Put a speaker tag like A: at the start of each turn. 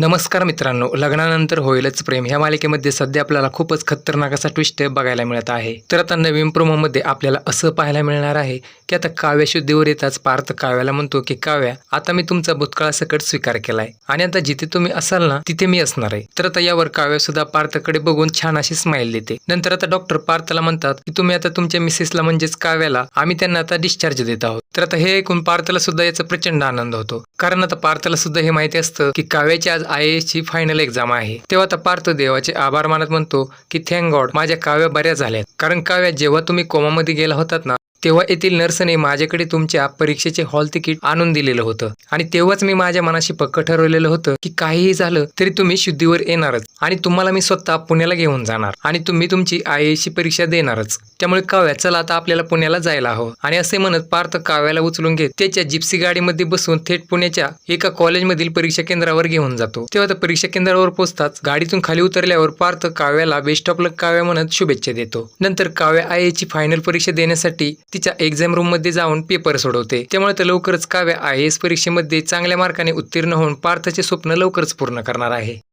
A: नमस्कार मित्रांनो लग्नानंतर होईलच प्रेम. ह्या मालिकेमध्ये सध्या आपल्याला खूपच खतरनाक असा ट्विस्ट बघायला मिळत आहे. तर आता नवीन प्रोमोमध्ये आपल्याला असं पाहायला मिळणार आहे की आता काव्या शुद्धीवर येताच पार्थ काव्याला म्हणतो की काव्या आता मी तुमचा भूतकाळासकट स्वीकार केलाय आणि आता जिथे तुम्ही असाल ना तिथे मी असणार आहे. तर आता यावर काव्या सुद्धा पार्थकडे बघून छान अशी स्माईल देते. नंतर आता डॉक्टर पार्थला म्हणतात की तुम्ही आता तुमच्या मिसेसला म्हणजेच काव्याला आम्ही त्यांना आता डिस्चार्ज देत आहोत. तर आता हे ऐकून पार्थला सुद्धा याचा प्रचंड आनंद होतो. कारण आता पार्थला सुद्धा हे माहिती असतं की काव्याची आज आय एस ची फायनल एक्झाम आहे. तेव्हा आता पार्थ देवाचे आभार मानत म्हणतो की थँक गॉड माझ्या काव्या बऱ्या झाल्यात. कारण काव्या जेव्हा तुम्ही कोमामध्ये गेला होतात ना तेव्हा येथील नर्सने माझ्याकडे तुमच्या परीक्षेचे हॉल तिकीट आणून दिलेलं होतं. आणि तेव्हाच मी माझ्या मनाशी पक्क ठरवलेलं होतं की काहीही झालं तरी तुम्ही शुद्धीवर येणारच. आणि तुम्हाला मी स्वतः पुण्याला घेऊन जाणार. आणि तुम्ही तुमची आय ची परीक्षा देणारच. त्यामुळे काव्या चला आता आपल्याला पुण्याला जायला हवं. आणि असे म्हणत पार्थ काव्याला उचलून घेत त्याच्या जिप्सी गाडीमध्ये बसून थेट पुण्याच्या एका कॉलेजमधील परीक्षा केंद्रावर घेऊन जातो. तेव्हा त्या परीक्षा केंद्रावर पोहोचताच गाडीतून खाली उतरल्यावर पार्थ काव्याला बेस्ट ऑफ लक काव्या म्हणत शुभेच्छा देतो. नंतर काव्या आय ची फायनल परीक्षा देण्यासाठी तिच्या एक्झाम रूममध्ये जाऊन पेपर सोडवते. त्यामुळे तर लवकरच काव्या आय एस परीक्षेमध्ये चांगल्या मार्काने उत्तीर्ण होऊन पार्थचे स्वप्न लवकरच पूर्ण करणार आहे.